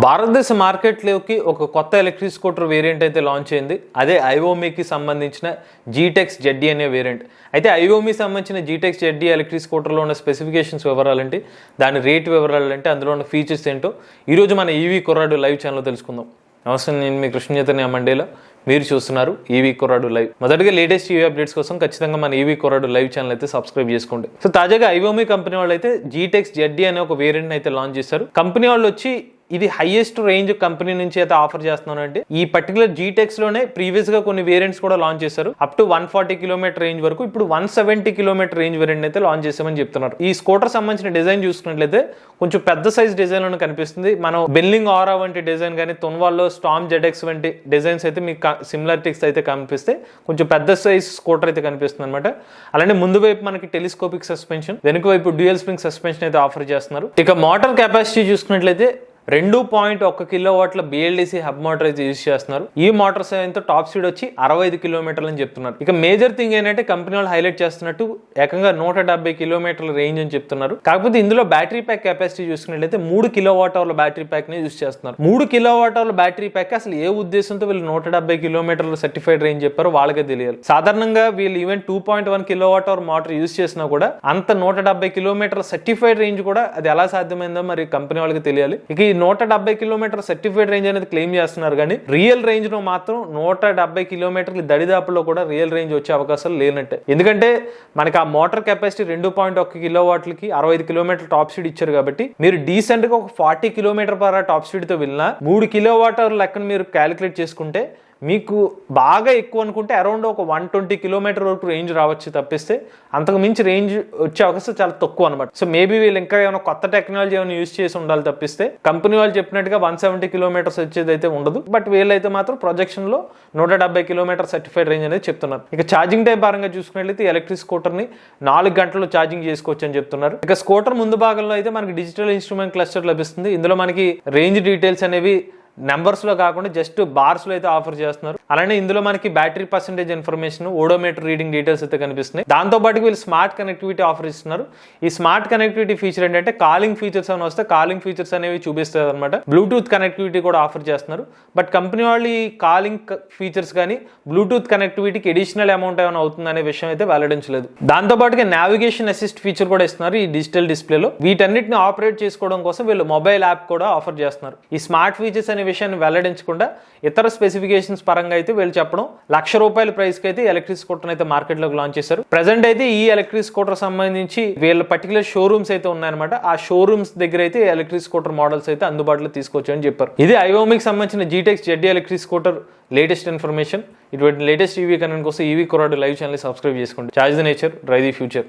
భారతదేశ మార్కెట్లోకి ఒక కొత్త ఎలక్ట్రిక్ స్కూటర్ వేరియంట్ అయితే లాంచ్ అయింది. అదే ఐఓమీకి సంబంధించిన జీటెక్స్ జెడ్డీ అనే వేరియంట్. అయితే ఐఓమీ సంబంధించిన జీటెక్స్ జెడ్డీ ఎలక్ట్రిక్ స్కూటర్లో ఉన్న స్పెసిఫికేషన్స్ వివరాలంటే దాని రేట్ వివరాలంటే అందులో ఉన్న ఫీచర్స్ ఏంటో ఈరోజు మన ఈవీ కుర్రాడు లైవ్ ఛానల్లో తెలుసుకుందాం. నమస్తే నేను మీ కృష్ణ మండేలో. మీరు చూస్తున్నారు ఈవీ కుర్రాడు లైవ్. మొదటిగా లేటెస్ట్ ఈవీ అప్డేట్స్ కోసం ఖచ్చితంగా మన ఈవీ కుర్రాడు లైవ్ ఛానల్ అయితే సబ్స్క్రైబ్ చేసుకోండి. సో తాజాగా ఐఓమీ కంపెనీ వాళ్ళు అయితే జీటెక్స్ జెడ్డీ అనే ఒక వేరియంట్ అయితే లాంచ్ చేశారు. కంపెనీ వాళ్ళు వచ్చి ఇది హైయెస్ట్ రేంజ్ కంపెనీ నుంచి అయితే ఆఫర్ చేస్తున్నాను అంటే ఈ పర్టికులర్ జీటెక్స్లోనే ప్రీవియస్గా కొన్ని వేరియంట్స్ కూడా లాంచ్ చేశారు. Up to one forty kilometre range వరకు ఇప్పుడు one seventy kilometre range variant అయితే లాంచ్ చేసామని చెప్తున్నారు. ఈ స్కూటర్ సంబంధించిన డిజైన్ చూసుకున్నట్లయితే కొంచెం పెద్ద సైజ్ డిజైన్లో కనిపిస్తుంది. మనం బెల్లింగ్ ఆరా వంటి డిజైన్ కానీ తొన్వాల్లో స్టామ్ జెడెక్స్ వంటి డిజైన్స్ అయితే మీకు సిమిలారిటీస్ అయితే కనిపిస్తే కొంచెం పెద్ద సైజ్ స్కూటర్ అయితే కనిపిస్తుంది అనమాట అలానే ముందు వైపు మనకి టెలిస్కోపిక్ సస్పెన్షన్ వెనుక వైపు డ్యూయల్ స్ప్రింగ్ సస్పెన్షన్ అయితే ఆఫర్ చేస్తున్నారు. ఇక మోటార్ కెపాసిటీ చూసుకున్నట్లయితే రెండు పాయింట్ ఒక కిలో వాట్ల బిఎల్డిసి హబ్ మోటార్ యూజ్ చేస్తున్నారు. ఈ మోటార్ సాయంతో టాప్ స్పీడ్ వచ్చి అరవై ఐదు కిలోమీటర్లు అని చెప్తున్నారు. ఇక మేజర్ థింగ్ ఏంటంటే కంపెనీ వాళ్ళు హైలైట్ చేస్తున్నట్టు ఏకంగా నూట డెబ్బై కిలోమీటర్ల రేంజ్ అని చెప్తున్నారు. కాకపోతే ఇందులో బ్యాటరీ ప్యాక్ కెపాసిటీ చూసుకున్నట్లయితే మూడు కిలో వాట్ అవర్ల బ్యాటరీ ప్యాక్ని యూజ్ చేస్తున్నారు. మూడు కిలో వాట్ అవర్ల బ్యాటరీ ప్యాక్ అసలు ఏ ఉద్దేశంతో వీళ్ళు నూట డెబ్బై కిలోమీటర్ల సర్టిఫైడ్ రేంజ్ చెప్పారో వాళ్ళకే తెలియాలి. సాధారణంగా వీళ్ళు even two point one kilo watt hour motor use చేసినా కూడా అంత నూట డెబ్బై కిలోమీటర్ల సర్టిఫైడ్ రేంజ్ కూడా అది ఎలా సాధ్యమైందో మరి కంపెనీ వాళ్ళకి తెలియాలి. ఇక ఈ నూట డెబ్బై కిలోమీటర్ సర్టిఫైడ్ రేంజ్ అనేది క్లెయిమ్ చేస్తున్నారు కానీ రియల్ రేంజ్లో మాత్రం నూట డెబ్బై కిలోమీటర్లు దడిదాపులో కూడా రియల్ రేంజ్ వచ్చే అవకాశాలు లేనట్టే ఎందుకంటే మనకి ఆ మోటార్ కెపాసిటీ రెండు పాయింట్ ఒక కిలో వాట్లకి అరవై ఐదు కిలోమీటర్ టాప్ స్పీడ్ ఇచ్చారు కాబట్టి మీరు డీసెంట్గా ఒక ఫార్టీ కిలోమీటర్ పర్ టాప్ స్పీడ్తో వెళ్ళినా మూడు కిలో వాటర్ లెక్కన మీరు క్యాలిక్యులేట్ చేసుకుంటే మీకు బాగా ఎక్కువ అనుకుంటే అరౌండ్ ఒక వన్ ట్వంటీ కిలోమీటర్ వరకు రేంజ్ రావచ్చు తప్పిస్తే అంతకు మించి రేంజ్ వచ్చే అవకాశం చాలా తక్కువ అనమాట సో మేబీ వీళ్ళు ఇంకా ఏమైనా కొత్త టెక్నాలజీ ఏమైనా యూజ్ చేసి ఉండాలి తప్పిస్తే కంపెనీ వాళ్ళు చెప్పినట్టుగా వన్ సెవెంటీ కిలోమీటర్స్ వచ్చేది అయితే ఉండదు. బట్ వీళ్ళైతే మాత్రం ప్రొజెక్షన్లో నూట డెబ్బై కిలోమీటర్ సర్టిఫైడ్ రేంజ్ అనేది చెప్తున్నారు. ఇక ఛార్జింగ్ టైం పరంగా చూసుకున్నట్లయితే ఎలక్ట్రిక్ స్కూటర్ని నాలుగు గంటల్లో ఛార్జింగ్ చేసుకోవచ్చు అని చెప్తున్నారు. ఇక స్కూటర్ ముందు భాగంలో అయితే మనకి డిజిటల్ ఇన్స్ట్రుమెంట్ క్లస్టర్ లభిస్తుంది. ఇందులో మనకి రేంజ్ డీటెయిల్స్ అనేవి నెంబర్స్లో కాకుండా జస్ట్ బార్స్లో అయితే ఆఫర్ చేస్తున్నారు. అలానే ఇందులో మనకి battery percentage information odometer reading details అయితే కనిపిస్తున్నాయి. దాంతో పాటు వీళ్ళు స్మార్ట్ కనెక్టివిటీ ఆఫర్ ఇస్తున్నారు. ఈ స్మార్ట్ కనెక్టివిటీ ఫీచర్ ఏంటంటే కాలింగ్ ఫీచర్స్ అని వస్తే కాలింగ్ ఫీచర్స్ అనేవి చూపిస్తుంది అనమాట బ్లూటూత్ కనెక్టివిటీ కూడా ఆఫర్ చేస్తున్నారు. బట్ కంపెనీ వాళ్ళు ఈ కాలింగ్ ఫీచర్స్ కానీ బ్లూటూత్ కనెక్టివిటీకి ఎడిషనల్ అమౌంట్ ఏమైనా అవుతుంది అనే విషయం అయితే వెల్లడించలేదు. దాంతో పాటుగా నావిగేషన్ అసిస్ట్ ఫీచర్ కూడా ఇస్తున్నారు ఈ డిజిటల్ డిస్ప్లేలో వీటన్నిటిని ఆపరేట్ చేసుకోవడం కోసం వీళ్ళు మొబైల్ యాప్ కూడా ఆఫర్ చేస్తున్నారు. ఈ స్మార్ట్ ఫీచర్స్ అనే విషయాన్ని వెల్లడించకుండా ఇతర స్పెసిఫికేషన్స్ పరంగా అయితే వీళ్ళు చెప్పడం లక్ష రూపాయల ప్రైస్కి అయితే ఎలక్ట్రిక్ స్కూటర్ అయితే మార్కెట్లోకి లాంచ్ చేశారు. ప్రజెంట్ అయితే ఈ ఎలక్ట్రిక్ స్కూటర్ సంబంధించి వీళ్ళ పర్టికులర్ షోరూమ్స్ అయితే ఉన్నాయన్నమాట. ఆ షోరూమ్స్ దగ్గర అయితే ఎలక్ట్రిక్ స్కూటర్ మోడల్స్ అయితే అందుబాటులో తీసుకోవచ్చు అని చెప్పారు. ఇది ఐవోమిక్ సంబంధించిన JeetX ZDi electric scooter latest information ఇటువంటి లేటెస్ట్ ఈవీ కనెంట్ కోసం ఈవీ కొరాడు లైవ్ ఛానల్ సబ్స్క్రైబ్ చేసుకోండి. Charge the nature drive the future